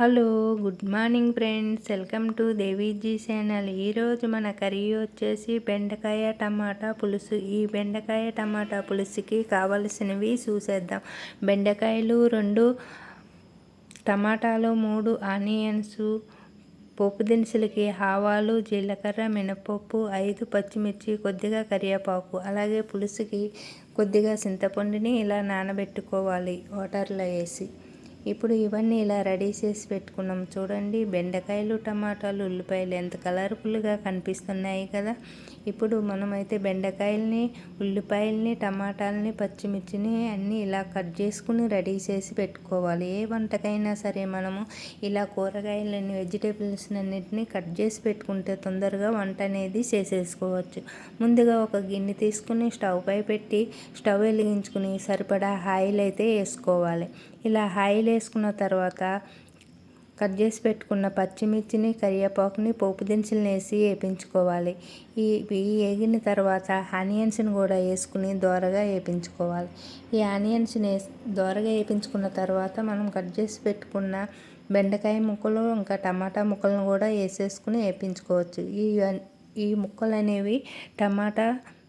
Hello good morning friends. Welcome to Deviji channel. ఈరోజు మన curry వచ్చేసి బెండకాయ టమాటా పులుసు. ఈ బెండకాయ టమాటా పులుసుకి కావలసినవి చూసేద్దాం. బెండకాయలు రెండు టమాటాలు మూడు ఆనియన్స్ పోపు దినుసులకి ఆవాలు జీలకర్ర మినపప్పు ఐదు పచ్చిమిర్చి కొద్దిగా కరివేపాకు. అలాగే పులుసుకి కొద్దిగా చింతపండుని ఇలా నానబెట్టుకోవాలి వాటర్లో వేసి. ఇప్పుడు ఇవన్నీ ఇలా రెడీ చేసి పెట్టుకున్నాం. చూడండి బెండకాయలు టమాటాలు ఉల్లిపాయలు ఎంత కలర్ఫుల్గా కనిపిస్తున్నాయి కదా. ఇప్పుడు మనమైతే బెండకాయల్ని ఉల్లిపాయల్ని టమాటాలని పచ్చిమిర్చిని అన్నీ ఇలా కట్ చేసుకుని రెడీ చేసి పెట్టుకోవాలి. ఏ వంటకైనా సరే మనము ఇలా కూరగాయలని వెజిటేబుల్స్ అన్నింటినీ కట్ చేసి పెట్టుకుంటే తొందరగా వంట అనేది చేసేసుకోవచ్చు. ముందుగా ఒక గిన్నె తీసుకుని స్టవ్ పై పెట్టి స్టవ్ వెలిగించుకుని సరిపడా ఆయిల్ అయితే వేసుకోవాలి. ఇలా ఆయిల్ వేసుకున్న తర్వాత కట్ చేసి పెట్టుకున్న పచ్చిమిర్చిని కరివేపాకుని పోపు దినుసులను వేసి వేపించుకోవాలి. ఈ వేగిన తర్వాత ఆనియన్స్ని కూడా వేసుకుని దోరగా వేపించుకోవాలి. ఈ ఆనియన్స్ని దోరగా వేపించుకున్న తర్వాత మనం కట్ చేసి పెట్టుకున్న బెండకాయ ముక్కలు ఇంకా టమాటా ముక్కలను కూడా వేసేసుకుని వేపించుకోవచ్చు. ఈ ఈ ముక్కలు అనేవి టమాటా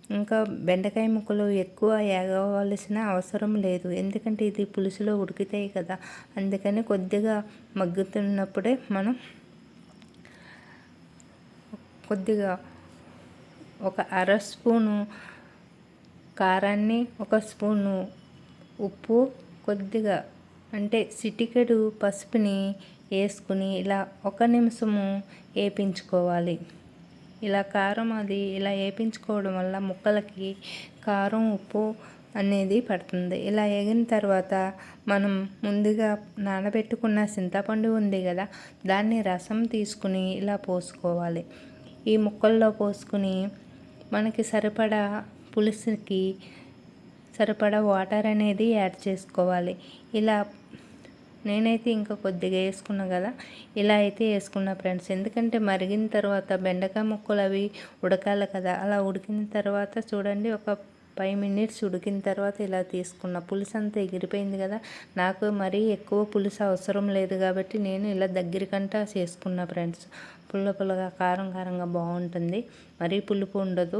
ఇంకా బెండకాయ ముక్కలు ఎక్కువ ఏగవలసిన అవసరం లేదు. ఎందుకంటే ఇది పులుసులో ఉడికితాయి కదా. అందుకని కొద్దిగా మగ్గుతున్నప్పుడే మనం కొద్దిగా ఒక అర స్పూను కారాన్ని ఒక స్పూను ఉప్పు కొద్దిగా అంటే సిటికెడు పసుపుని వేసుకుని ఇలా ఒక నిమిషము వేపించుకోవాలి. ఇలా కారం అది ఇలా వేయించుకోవడం వల్ల ముక్కలకి కారం ఉప్పు అనేది పడుతుంది. ఇలా వేగిన తర్వాత మనం ముందుగా నానబెట్టుకున్న చింతపండు ఉంది కదా దాన్ని రసం తీసుకుని ఇలా పోసుకోవాలి. ఈ ముక్కల్లో పోసుకుని మనకి సరిపడా పులుసుకి సరిపడా వాటర్ అనేది యాడ్ చేసుకోవాలి. ఇలా నేనైతే ఇంకా కొద్దిగా వేసుకున్నా కదా ఇలా అయితే వేసుకున్నా ఫ్రెండ్స్. ఎందుకంటే మరిగిన తర్వాత బెండకాయ ముక్కలు అవి ఉడకాలి కదా అలా ఉడికిన తర్వాత చూడండి ఒక ఫైవ్ మినిట్స్ ఉడికిన తర్వాత ఇలా తీసుకున్న. పులుసు అంతా ఎగిరిపోయింది కదా నాకు మరీ ఎక్కువ పులుసు అవసరం లేదు కాబట్టి నేను ఇలా దగ్గరికంటా చేసుకున్నా ఫ్రెండ్స్. పుల్ల పుల్లగా కారం కారంగా బాగుంటుంది. మరీ పులుపు ఉండదు.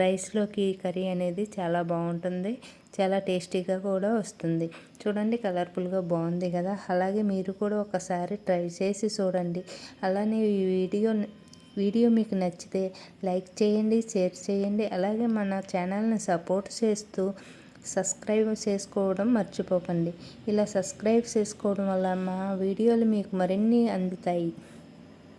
రైస్లోకి కర్రీ అనేది చాలా బాగుంటుంది. చాలా టేస్టీగా కూడా వస్తుంది. చూడండి కలర్ఫుల్గా బాగుంది కదా. అలాగే మీరు కూడా ఒకసారి ట్రై చేసి చూడండి. అలానే ఈ వీడియో వీడియో మీకు నచ్చితే లైక్ చేయండి షేర్ చేయండి. అలాగే మన ఛానల్ని సపోర్ట్ చేస్తూ సబ్స్క్రైబ్ చేసుకోవడం మర్చిపోకండి. ఇలా సబ్స్క్రైబ్ చేసుకోవడం వల్ల మా వీడియోలు మీకు మరిన్ని అందుతాయి.